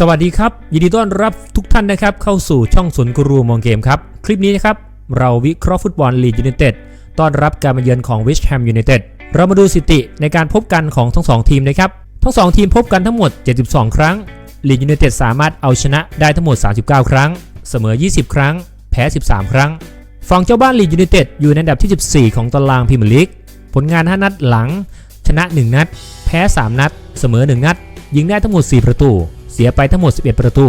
สวัสดีครับ ยินดีต้อนรับทุกท่านนะครับ เข้าสู่ช่องสวนกรูมองเกมครับ คลิปนี้นะครับ เราวิเคราะห์ฟุตบอลลีดยูไนเต็ดต้อนรับการมาเยือนของวิชแฮมยูไนเต็ดเรามาดูสถิติในการพบกันของทั้งสองทีมนะครับ ทั้งสองทีมพบกันทั้งหมด 72 ครั้งลีดยูไนเต็ดสามารถเอาชนะได้ทั้งหมด 39 ครั้ง เสมอ 20 ครั้ง แพ้ 13 ครั้งฝั่งเจ้าบ้านลีดยูไนเต็ดอยู่ในอันดับที่ 14 ของตารางพรีเมียร์ลีกผลงาน 5 นัดหลัง ชนะ 1 นัด แพ้ 3 นัด เสมอ 1 นัด ยิงได้ทั้งหมด 4 ประตู เสียไปทั้งหมด 11 ประตู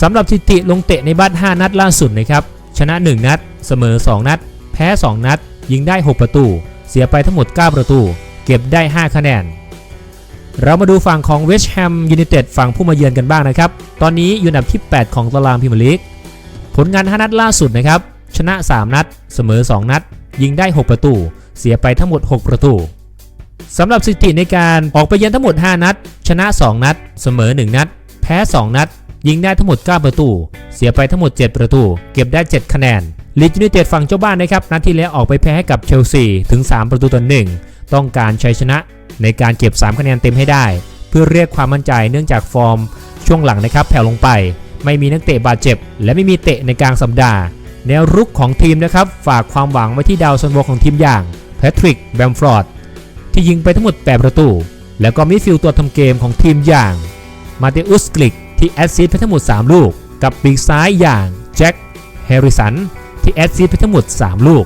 สำหรับสถิติลงเตะในบ้าน 5 นัดล่าสุดนะครับชนะ 1 นัด เสมอ 2 นัด แพ้ 2 นัด ยิงได้ 6 ประตู เสียไปทั้งหมด 9 ประตู เก็บได้ 5 คะแนน เรามาดูฝั่งของเวสต์แฮมยูไนเต็ดฝั่งผู้มาเยือนกันบ้างนะครับ ตอนนี้อยู่อันดับที่ 8 ของตารางพรีเมียร์ลีกผลงาน 5 นัดล่าสุดนะครับชนะ 3 นัด เสมอ 2 นัด ยิงได้ 6 ประตู เสียไปทั้งหมด 6 ประตูสำหรับสถิติในการออกไปเยือนทั้งหมด 5 นัด ชนะ 2 นัด เสมอ 1 นัด แพ้ 2 นัด ยิงได้ทั้งหมด 9 ประตู เสียไปทั้งหมด 7 ประตู เก็บได้ 7 คะแนนลีดยูไนเต็ดฝั่งเจ้าบ้านนะครับนัดที่แล้วออกไปแพ้ให้กับเชลซีถึง 3 ประตูต่อ1ต้องการชัยชนะในการเก็บ 3 คะแนนเต็มให้ได้ เพื่อเรียกความมั่นใจเนื่องจากฟอร์ม ช่วงหลังนะครับแผ่วลงไป ไม่มีนักเตะบาดเจ็บ และไม่มีเตะในกลางสัปดาห์ แนวรุกของทีมนะครับฝากความหวังไว้ที่ดาวซันโวของทีมอย่างแพทริกแบมฟอร์ดที่ยิงไปทั้งหมด 8 ประตู แล้วก็มิดฟิลด์ตัวทำเกมของทีมอย่าง มาเตอุสกลิกที่แอดซิสไปทั้งหมด 3 ลูก กับปีกซ้ายอย่างแจ็คแฮร์ริสันที่แอดซิสไปทั้งหมด 3 ลูก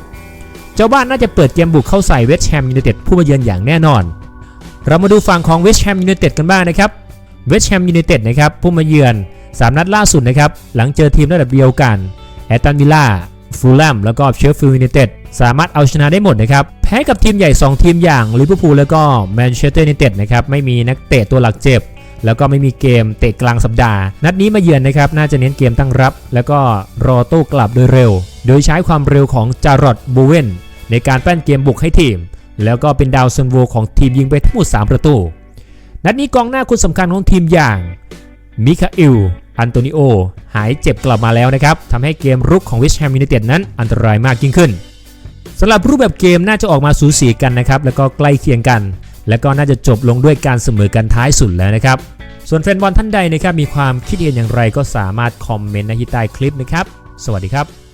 เจ้าบ้านน่าจะเปิดเกมบุกเข้าใส่เวสต์แฮมยูไนเต็ดผู้มาเยือนอย่างแน่นอน เรามาดูฝั่งของเวสต์แฮมยูไนเต็ดกันบ้างนะครับเวสต์แฮมยูไนเต็ดนะครับผู้มาเยือน 3 นัดล่าสุดนะครับหลังเจอทีมระดับเดียวกันแอตตันวิลล่าฟูลแลมแล้วก็เชฟฟิลด์ยูไนเต็ดสามารถเอาชนะได้หมดนะครับ แพ้กับทีมใหญ่ 2 ทีมอย่างลิเวอร์พูลแล้วก็แมนเชสเตอร์ยูไนเต็ดนะครับ ไม่มีนักเตะตัวหลักเจ็บ แล้วก็ไม่มีเกมเตะกลางสัปดาห์ นัดนี้มาเยือนนะครับน่าจะเน้นเกมตั้งรับ แล้วก็รอโต้กลับโดยเร็ว โดยใช้ความเร็วของจารอดบูเวนในการแป้นเกมบุกให้ทีม แล้วก็เป็นดาวซันโวของทีมยิงไปทั้งหมด3ประตู นัดนี้กองหน้าคนสำคัญของทีมอย่างมิคาอิลอันโตนิโอ หายเจ็บกลับมาแล้วนะครับทำให้เกมรุกของวิชแฮมยูไนเต็ดนั้นอันตรายมากยิ่งขึ้นสำหรับรูปแบบเกมน่าจะออกมาสูสีกันนะครับ แล้วก็ใกล้เคียงกัน และก็น่าจะจบลงด้วยการเสมอกันท้ายสุดแล้วนะครับ ส่วนแฟนบอลท่านใดนะครับมีความคิดเห็นอย่างไรก็สามารถคอมเมนต์ในที่ใต้คลิปนะครับ สวัสดีครับ